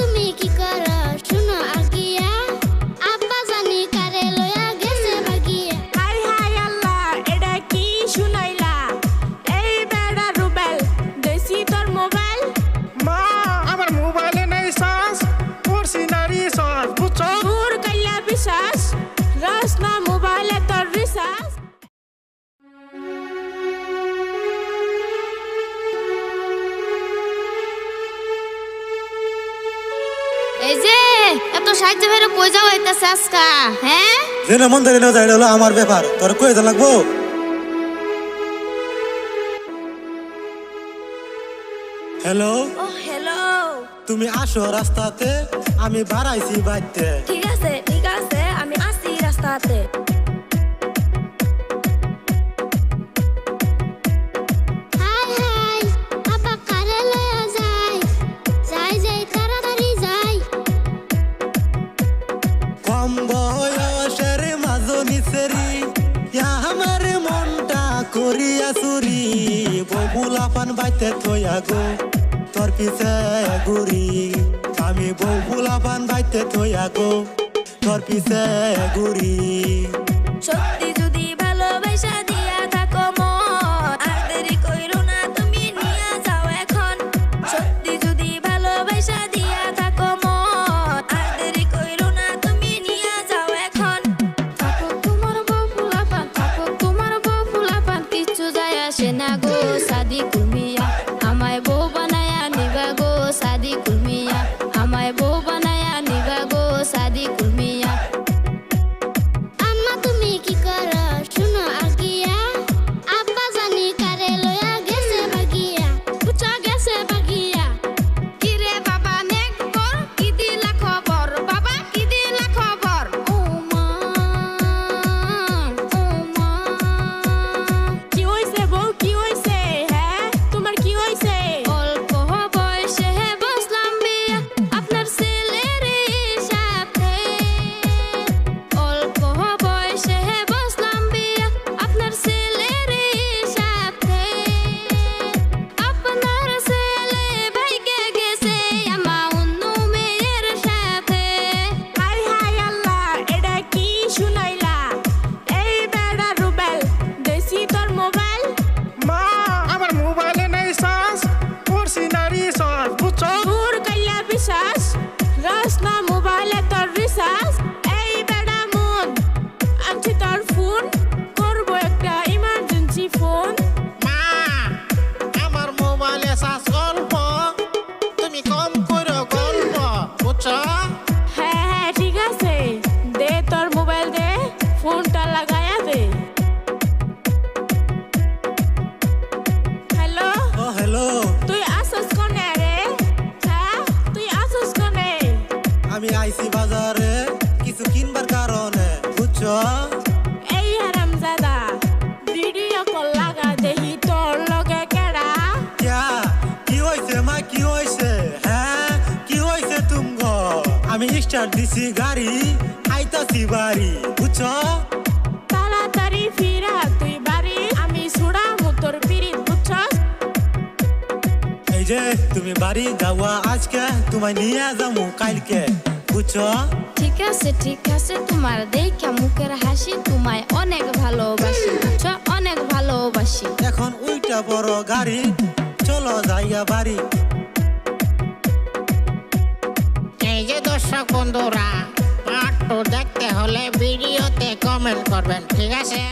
তুমি কি এই যে এত সাহায্য কই যাও এটা সাসকা হ্যাঁ? মন ধরে আমার ব্যাপার। তোর কই যা লাগবো? হ্যালো ও হ্যালো তুমি আসো রাস্তাতে আমি বাড়াইছি বাইতে ঠিক আছে ঠিক আছে আমি আসি রাস্তাতে। করিয়া চুরি। ববুলা পান বাইতে থইয়া গো, তোর পিছে ঘুরি। আমি ববুলা পান বাইতে থইয়া গো, তোর পিছে ঘুরি। সত্যি আনছি তোর ফোন। করব একটা ইমার্জেন্সি ফোন মা আমার মোবাইলে চার্জ অল্প তুমি কম করো গল্প বুঝছ? হ্যাঁ হ্যাঁ ঠিক আছে। দে তোর মোবাইল দে ফোনটা লাগায়া দে। হ্যালো? ও হ্যালো। তুই আসস কোনে রে? হ্যাঁ তুই আসস কোনে? আমি আইছি বাজারে কিছু কিনবার কারণে বুঝছ? আমি স্টার্ট দিছি গাড়ি আইতাছি বাড়ি বুঝছ? তাড়াতাড়ি ফিরা তুই বাড়ি আমি সুড়া মুতর পিরিত বুঝছস এই যে তুমি বাড়ি যাওয়া আজকে তোমায় নিয়ে যাব কালকে বুঝছ? ঠিক আছে ঠিক আছে তোমার দেখা মুখের হাসি তোমায় অনেক ভালোবাসি বুঝছ? অনেক ভালোবাসি। এখন ওইটা বড় গাড়ি চলো যাইয়া বাড়ি। যে দর্শক বন্ধুরা পার্ট টু দেখতে হলে ভিডিওতে কমেন্ট করবেন ঠিক আছে?